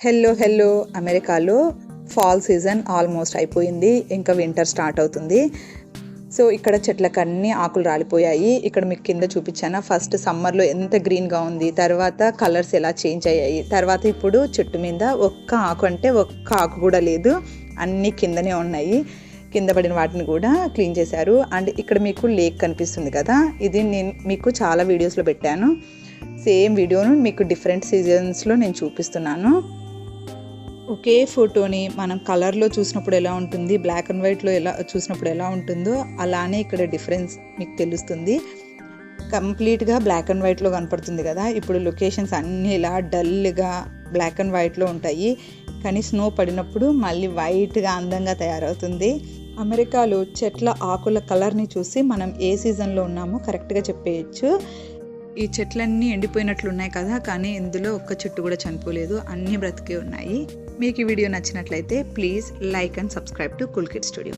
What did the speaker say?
Hello hello అమెరికాలో fall season almost అయిపోయింది. ఇంకా వింటర్ స్టార్ట్ అవుతుంది. సో ఇక్కడ చెట్లకు అన్ని ఆకులు రాలిపోయాయి. ఇక్కడ మీకు కింద చూపించాను? ఫస్ట్ సమ్మర్లో ఎంత గ్రీన్గా ఉంది తర్వాత కలర్స్ ఎలా చేంజ్ అయ్యాయి తర్వాత ఇప్పుడు చెట్టు మీద ఒక్క ఆకు అంటే ఒక్క ఆకు కూడా లేదు. అన్నీ కిందనే ఉన్నాయి. కింద పడిన వాటిని కూడా క్లీన్ చేశారు. అండ్ ఇక్కడ మీకు లేక్ కనిపిస్తుంది కదా? ఇది నేను మీకు చాలా వీడియోస్లో పెట్టాను. సేమ్ వీడియోను మీకు డిఫరెంట్ సీజన్స్లో నేను చూపిస్తున్నాను. ఒకే ఫోటోని మనం కలర్లో చూసినప్పుడు ఎలా ఉంటుంది బ్లాక్ అండ్ వైట్లో ఎలా చూసినప్పుడు ఎలా ఉంటుందో అలానే ఇక్కడ డిఫరెన్స్ మీకు తెలుస్తుంది. కంప్లీట్గా బ్లాక్ అండ్ వైట్లో కనపడుతుంది కదా ఇప్పుడు లొకేషన్స్ అన్నీ ఇలా డల్గా బ్లాక్ అండ్ వైట్లో ఉంటాయి. కానీ స్నో పడినప్పుడు మళ్ళీ వైట్గా అందంగా తయారవుతుంది. అమెరికాలో చెట్ల ఆకుల కలర్ని చూసి మనం ఏ సీజన్లో ఉన్నామో కరెక్ట్గా చెప్పేయచ్చు. ఈ చెట్లన్నీ ఎండిపోయినట్లు ఉన్నాయి కదా కానీ ఇందులో ఒక్క చెట్టు కూడా చనిపోలేదు అన్నీ బ్రతికే ఉన్నాయి. మీకు ఈ వీడియో నచ్చినట్లయితే please like and subscribe to కుల్కిట్ studio.